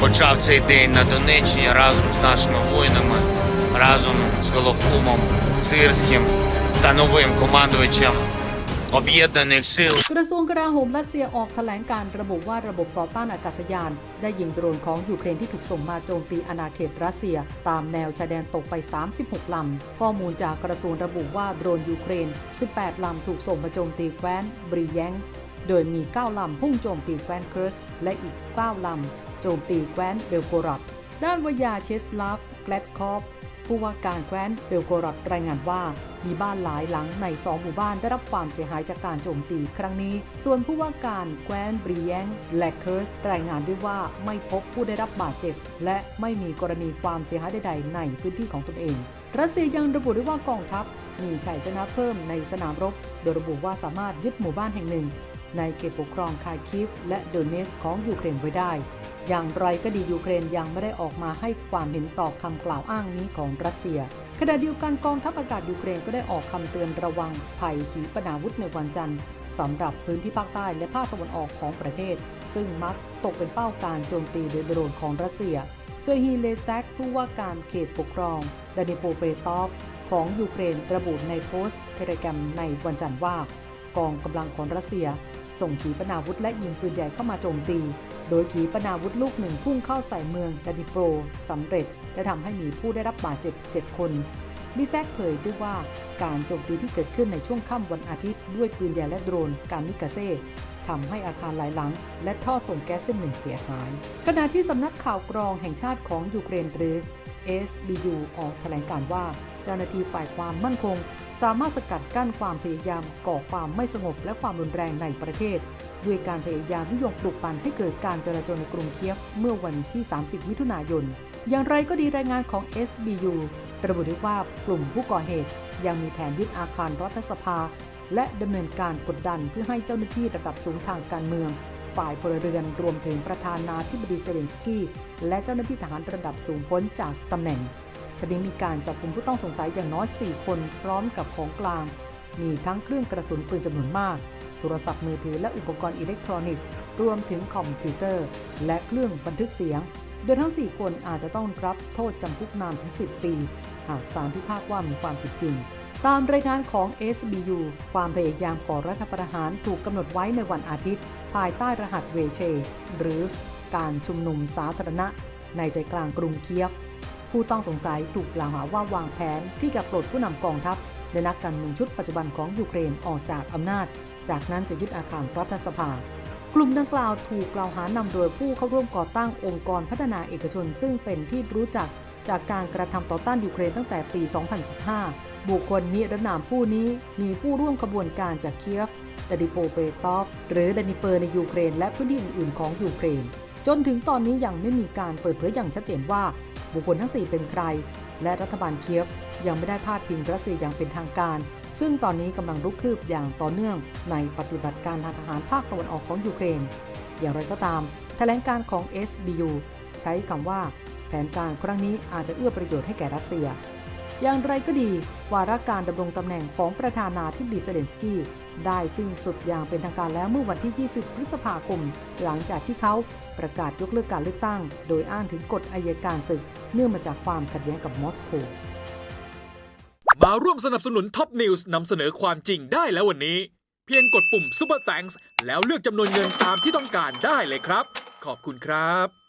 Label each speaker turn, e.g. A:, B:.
A: проводжав цей день на Донеччині разом з нашими воїнами, разом з Головкомом Сирським та новим командувачем Об'єднаних сил
B: กระทรวงกลาโหมรัสเซียออกแถลงการระบุว่าระบบต่อต้านอากาศยาน ได้ยิงโดรนของยูเครนที่ถูกส่งมาโจมตีอาณาเขตรัสเซีย ตามแนวชายแดนตกไป 36 ลำ ข้อมูลจากกระทรวงระบุว่าโดรนยูเครน 18 ลำถูกส่งมาโจมตีแคว้นบริแยง โดยมี 9 ลำพุ่งโจมตีแคว้นเคิร์ส และอีก 9 ลำ โจมตีแคว้นเบลโกรดด้านวิยาเชสลาฟแกลดคอฟผู้ว่าการแคว้นเบลโกรดรายงานว่ามีบ้านหลายหลังในสองหมู่บ้านได้รับความเสียหายจากการโจมตีครั้งนี้ ส่วนผู้ว่าการแคว้นบรีแยงและเคิร์สรายงานด้วยว่าไม่พบผู้ได้รับบาดเจ็บ และไม่มีกรณีความเสียหายใดๆในพื้นที่ของตนเอง รัสเซียยังระบุด้วยว่ากองทัพมีชัยชนะเพิ่มในสนามรบ โดยระบุว่าสามารถยึดหมู่บ้านแห่งหนึ่ง ในเขตปกครองคาคิฟและโดเนสของยูเครนไว้ได้ อย่างไรก็ดียูเครนยังไม่ได้ออกมาให้ความเห็นต่อคำกล่าวอ้างนี้ของรัสเซีย ขณะเดียวกันกองทัพอากาศยูเครนก็ได้ออกคำเตือนระวังภัยขีปนาวุธในวันจันทร์สำหรับพื้นที่ภาคใต้และภาคตะวันออกของประเทศ ซึ่งมักตกเป็นเป้าการโจมตีโดยโดรนของรัสเซียเซอร์ฮีเลแซกผู้ว่าการเขตปกครองดานิโปเปตอฟของยูเครนระบุในโพสต์เทเลแกรมในวันจันทร์ว่ากองกำลังของรัสเซีย ส่งขีปนาวุธและยิงปืนใหญ่เข้ามาโจมตี โดยขีปนาวุธลูกหนึ่งพุ่งเข้าใส่เมืองดานิโปรสำเร็จและทำให้มีผู้ได้รับบาดเจ็บ 7 คนดิแซกเผยด้วยว่าการโจมตีที่เกิดขึ้นในช่วงค่ำวันอาทิตย์ด้วยปืนใหญ่และโดรนการมิกาเซ่ทำให้อาคารหลายหลัง และท่อส่งแก๊สเส้นหนึ่งเสียหาย ขณะที่สำนักข่าวกรองแห่งชาติของยูเครนหรือ SBU ออกแถลงการว่า เจ้าหน้าที่ฝ่ายความมั่นคง สามารถสกัดกั้นความพยายามก่อความไม่สงบและความรุนแรงในประเทศ ด้วยการพยายามยุยงปลุกปั่นให้เกิดการจราจรในกรุงเคียฟเมื่อวันที่ 30 มิถุนายน อย่างไรก็ดีรายงานของ SBU ระบุได้ว่ากลุ่มผู้ก่อเหตุยังมีแผนยึดอาคารรัฐสภา และดำเนินการกดดันเพื่อให้เจ้าหน้าที่ระดับสูงทางการเมือง ฝ่ายพลเรือนรวมถึงประธานาธิบดีเซเลนสกี้และเจ้าหน้าที่ทหารระดับสูงพ้นจากตำแหน่ง คดีมีการจับกลุ่มผู้ต้องสงสัยอย่างน้อย 4 คนพร้อมกับของกลาง มีทั้งเครื่องกระสุนปืนจำนวนมาก โทรศัพท์มือถือและอุปกรณ์อิเล็กทรอนิกส์ รวมถึงคอมพิวเตอร์ และเครื่องบันทึกเสียง โดยทั้ง 4 คนอาจจะต้องรับโทษจำคุกนานถึง 10 ปี หากศาลพิพากว่ามีความผิดจริง ตามรายงานของ SBU ความพยายามก่อรัฐประหารถูกกำหนดไว้ในวันอาทิตย์ ภายใต้รหัสเวเช หรือการชุมนุมสาธารณะในใจกลางกรุงเคียฟ ผู้ต้องสงสัยถูกกล่าวหาว่าวางแผนที่จะปลดผู้นำกองทัพและนักการเมืองชุดปัจจุบันของยูเครนออกจากอำนาจ จากนั้นจะยึดอาคารรัฐสภา กลุ่มดังกล่าวถูกกล่าวหานำโดยผู้เข้าร่วมก่อตั้งองค์กรพัฒนาเอกชน ซึ่งเป็นที่รู้จักจากการกระทำต่อต้านยูเครนตั้งแต่ปี 2015 บุคคลนิรนามผู้นี้มีผู้ร่วมขบวนการจากเคียฟดานิโปเปตอฟ หรือดานิเปอร์ในยูเครน และพื้นที่อื่นๆ ของยูเครน จนถึงตอนนี้ยังไม่มีการเปิดเผยอย่างชัดเจนว่า บุคคลทั้ง 4 เป็นใคร และรัฐบาลเคียฟยังไม่ได้พาดพิงรัสเซียอย่างเป็นทางการ ซึ่งตอนนี้กำลังลุกคืบอย่างต่อเนื่องในปฏิบัติการทางทหารภาคตะวันออกของยูเครน อย่างไรก็ตามแถลงการของ SBU ใช้คำว่า แผนการครั้งนี้อาจจะเอื้อประโยชน์ให้แก่รัสเซีย อย่างไรก็ดี วาระการดำรงตำแหน่งของประธานาธิบดีเซเลนสกี้ได้สิ้นสุดอย่างเป็นทางการแล้วเมื่อวันที่ 20 พฤษภาคม หลังจากที่เขาประกาศยกเลิกการเลือกตั้ง โดยอ้างถึงกฎอายการศึก เนื่องมาจากความขัดแย้งกับมอสโก
C: มาร่วมสนับสนุนท็อปนิวส์นำเสนอความจริงได้แล้ววันนี้ เพียงกดปุ่ม Super Thanks แล้วเลือกจำนวนเงินตามที่ต้องการได้เลยครับ ขอบคุณครับ